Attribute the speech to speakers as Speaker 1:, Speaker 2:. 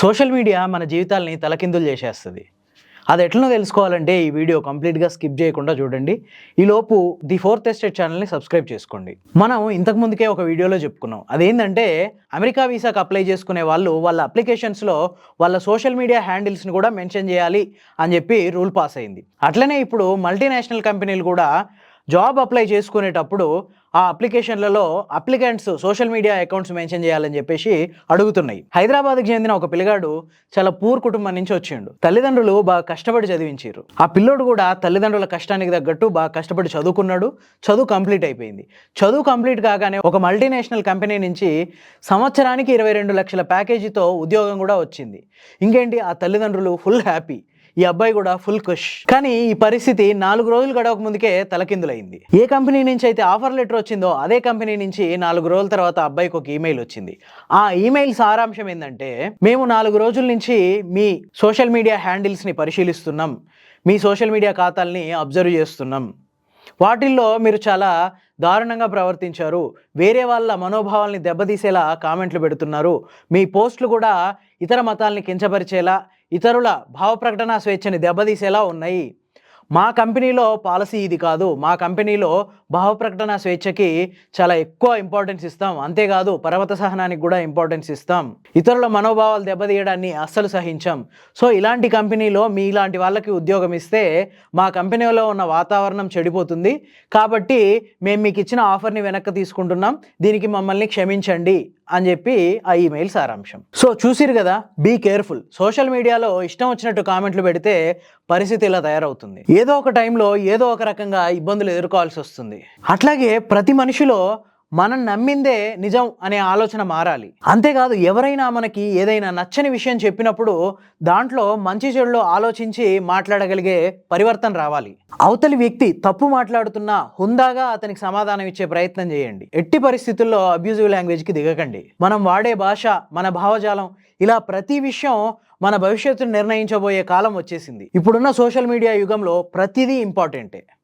Speaker 1: Social media మన జీవితాల్ని తలకిందులు చేసేస్తుంది. అది ఎట్లనో తెలుసుకోవాలంటే ఈ వీడియో కంప్లీట్గా స్కిప్ చేయకుండా చూడండి. ఈలోపు ది ఫోర్త్ ఎస్టేట్ ఛానల్ని సబ్స్క్రైబ్ చేసుకోండి. మనం ఇంతకు ముందుకే ఒక వీడియోలో చెప్పుకున్నాం. అదేంటంటే అమెరికా వీసాకు అప్లై చేసుకునే వాళ్ళు వాళ్ళ అప్లికేషన్స్లో వాళ్ళ సోషల్ మీడియా హ్యాండిల్స్ని కూడా మెన్షన్ చేయాలి అని చెప్పి రూల్ పాస్ అయింది. అట్లనే ఇప్పుడు మల్టీనేషనల్ కంపెనీలు కూడా జాబ్ అప్లై చేసుకునేటప్పుడు ఆ అప్లికేషన్లలో applicants social media accounts mention చేయాలని చెప్పేసి అడుగుతున్నాయి. హైదరాబాద్కి చెందిన ఒక పిల్లగాడు చాలా పూర్ కుటుంబం నుంచి వచ్చిండు. తల్లిదండ్రులు బాగా కష్టపడి చదివించారు. ఆ పిల్లోడు కూడా తల్లిదండ్రుల కష్టానికి తగ్గట్టు బాగా కష్టపడి చదువుకున్నాడు. చదువు కంప్లీట్ అయిపోయింది. చదువు కంప్లీట్ కాగానే ఒక మల్టీనేషనల్ కంపెనీ నుంచి సంవత్సరానికి ఇరవై రెండు లక్షల ప్యాకేజీతో ఉద్యోగం కూడా వచ్చింది. ఇంకేంటి? ఆ తల్లిదండ్రులు ఫుల్ హ్యాపీ. ఈ అబ్బాయి కూడా ఫుల్ ఖుష్. కానీ ఈ పరిస్థితి నాలుగు రోజులు గడవక ముందుకే తలకిందులైంది. ఏ కంపెనీ నుంచి అయితే ఆఫర్ లెటర్ వచ్చిందో అదే కంపెనీ నుంచి నాలుగు రోజుల తర్వాత అబ్బాయికి ఒక ఈమెయిల్ వచ్చింది. ఆ ఈమెయిల్ సారాంశం ఏంటంటే మేము నాలుగు రోజుల నుంచి మీ సోషల్ మీడియా హ్యాండిల్స్ని పరిశీలిస్తున్నాం. మీ సోషల్ మీడియా ఖాతాల్ని అబ్జర్వ్ చేస్తున్నాం. వాటిల్లో మీరు చాలా దారుణంగా ప్రవర్తించారు. వేరే వాళ్ళ మనోభావాల్ని దెబ్బతీసేలా కామెంట్లు పెడుతున్నారు. మీ పోస్టులు కూడా ఇతర మతాల్ని కించపరిచేలా ఇతరుల భావ ప్రకటన స్వేచ్ఛని దెబ్బతీసేలా ఉన్నాయి. మా కంపెనీలో పాలసీ ఇది కాదు. మా కంపెనీలో భావ ప్రకటన స్వేచ్ఛకి చాలా ఎక్కువ ఇంపార్టెన్స్ ఇస్తాం. అంతేకాదు పర్వత సహనానికి కూడా ఇంపార్టెన్స్ ఇస్తాం. ఇతరుల మనోభావాలు దెబ్బతీయడాన్ని అస్సలు సహించాం. సో ఇలాంటి కంపెనీలో మీ ఇలాంటి వాళ్ళకి ఉద్యోగం ఇస్తే మా కంపెనీలో ఉన్న వాతావరణం చెడిపోతుంది. కాబట్టి మేము మీకు ఇచ్చిన ఆఫర్ని వెనక్కి తీసుకుంటున్నాం. దీనికి మమ్మల్ని క్షమించండి. అని చెప్పి ఆ ఈమెయిల్ సారాంశం. సో చూసిరు కదా బీ కేర్ఫుల్ సోషల్ మీడియాలో ఇష్టం వచ్చినట్టు కామెంట్లు పెడితే పరిస్థితి ఇలా తయారవుతుంది. ఏదో ఒక టైంలో ఏదో ఒక రకంగా ఇబ్బందులు ఎదుర్కోవాల్సి వస్తుంది. అట్లాగే ప్రతి మనిషిలో మనం నమ్మిందే నిజం అనే ఆలోచన మారాలి. అంతేకాదు ఎవరైనా మనకి ఏదైనా నచ్చని విషయం చెప్పినప్పుడు దాంట్లో మంచి చెడులో ఆలోచించి మాట్లాడగలిగే పరివర్తన రావాలి. అవతలి వ్యక్తి తప్పు మాట్లాడుతున్నా హుందాగా అతనికి సమాధానం ఇచ్చే ప్రయత్నం చేయండి. ఎట్టి పరిస్థితుల్లో అబ్యూజివ్ లాంగ్వేజ్కి దిగకండి. మనం వాడే భాష మన భావజాలం ఇలా ప్రతి విషయం మన భవిష్యత్తును నిర్ణయించబోయే కాలం వచ్చేసింది. ఇప్పుడున్న సోషల్ మీడియా యుగంలో ప్రతిదీ ఇంపార్టెంటే